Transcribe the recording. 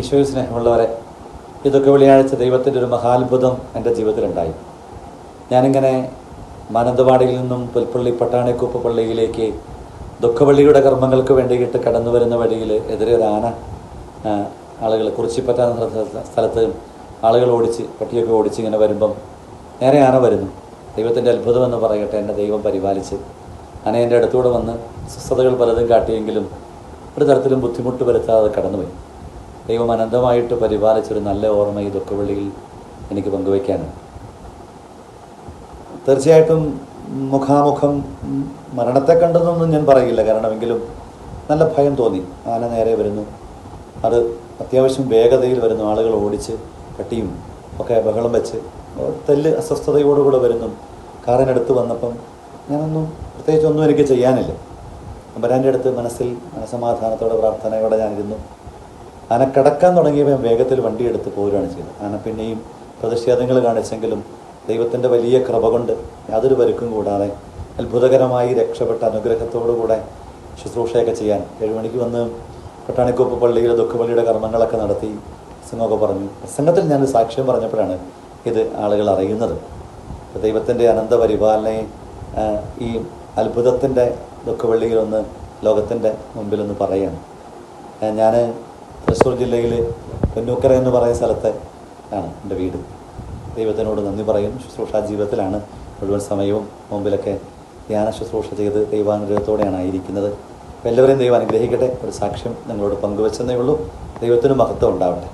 ഈശോയിൽ സ്നേഹമുള്ളവരെ ഇതൊക്കെ വെള്ളിയാഴ്ച ദൈവത്തിന്റെ ഒരു മഹാത്ഭുതം എന്റെ ജീവിതത്തിലുണ്ടായി. ഞാനിങ്ങനെ മാനന്തവാടിയിൽ നിന്നും പുൽപ്പള്ളി പട്ടാണിക്കുപ്പ് പള്ളിയിലേക്ക് ദുഃഖവള്ളിയുടെ കർമ്മങ്ങൾക്ക് വേണ്ടിയിട്ട് കടന്നു വരുന്ന വഴിയിൽ എതിരെ ഒരു ആന ആളുകൾ കുറിച്ചിപ്പറ്റാൻ സ്ഥലത്ത് ആളുകൾ ഓടിച്ച് പട്ടിയൊക്കെ ഓടിച്ച് ഇങ്ങനെ വരുമ്പം നേരെ ആന വരുന്നു. ദൈവത്തിന്റെ അത്ഭുതം എന്ന് പറയട്ടെ എന്റെ ദൈവം പരിപാലിച്ച്. ആന എന്റെ അടുത്തൂടെ വന്ന് സ്വസ്ഥതകൾ പലതും കാട്ടിയെങ്കിലും ഒരു തരത്തിലും ബുദ്ധിമുട്ട് വരുത്താതെ കടന്നുപോയി. ദൈവം അനന്തമായിട്ട് പരിപാലിച്ചൊരു നല്ല ഓർമ്മ ഈ ദുഃഖവെള്ളിയിൽ എനിക്ക് പങ്കുവയ്ക്കാനാണ് തീർച്ചയായിട്ടും മുഖാമുഖം മരണത്തെ കണ്ടെന്നൊന്നും ഞാൻ പറയില്ല. കാരണമെങ്കിലും നല്ല ഭയം തോന്നി. ആന നേരെ വരുന്നു. അത് അത്യാവശ്യം വേഗതയിൽ വരുന്നു. ആളുകൾ ഓടിച്ച് പട്ടിയും ഒക്കെ ബഹളം വെച്ച് തെല്ല് അസ്വസ്ഥതയോടുകൂടെ വരുന്നു. കാറിനടുത്ത് വന്നപ്പം ഞാനൊന്നും പ്രത്യേകിച്ചൊന്നും എനിക്ക് ചെയ്യാനില്ല. അമ്പരാന്റെ അടുത്ത് മനസ്സിൽ മനസമാധാനത്തോടെ പ്രാർത്ഥനയോടെ ഞാനിരുന്നു. ആന കിടക്കാൻ തുടങ്ങിയപ്പോൾ വേഗത്തിൽ വണ്ടി എടുത്ത് പോരുകയാണ് ചെയ്തത്. ആന പിന്നെയും പ്രതിഷേധങ്ങൾ കാണിച്ചെങ്കിലും ദൈവത്തിന്റെ വലിയ കൃപ കൊണ്ട് യാതൊരു പരുക്കും കൂടാതെ അത്ഭുതകരമായി രക്ഷപ്പെട്ട അനുഗ്രഹത്തോടുകൂടെ ശുശ്രൂഷയൊക്കെ ചെയ്യാൻ ഏഴ് മണിക്ക് വന്ന് പട്ടാണിക്കോപ്പ് പള്ളിയിലെ ദുഃഖപള്ളിയുടെ കർമ്മങ്ങളൊക്കെ നടത്തി പ്രസംഗമൊക്കെ പറഞ്ഞു. പ്രസംഗത്തിൽ ഞാൻ സാക്ഷ്യം പറഞ്ഞപ്പോഴാണ് ഇത് ആളുകൾ അറിയുന്നത്. ദൈവത്തിന്റെ അനന്ത പരിപാലനയെ ഈ അത്ഭുതത്തിന്റെ ദുഃഖവെള്ളിയിലൊന്ന് ലോകത്തിന്റെ മുമ്പിലൊന്ന് പറയുകയാണ് ഞാൻ തൃശ്ശൂർ ജില്ലയിൽ പെന്നൂക്കര എന്ന് പറയുന്ന സ്ഥലത്തെ ആണ് എന്റെ വീട്. ദൈവത്തിനോട് നന്ദി പറയും. ശുശ്രൂഷാ ജീവിതത്തിലാണ് മുഴുവൻ സമയവും മുമ്പിലൊക്കെ ധ്യാന ശുശ്രൂഷ ചെയ്ത് ദൈവാനുഗ്രഹത്തോടെയാണ് ആയിരിക്കുന്നത്. എല്ലാവരെയും ദൈവം അനുഗ്രഹിക്കട്ടെ. ഒരു സാക്ഷ്യം നിങ്ങളോട് പങ്കുവെച്ചെന്നേ ഉള്ളൂ. ദൈവത്തിന് മഹത്വം ഉണ്ടാവട്ടെ.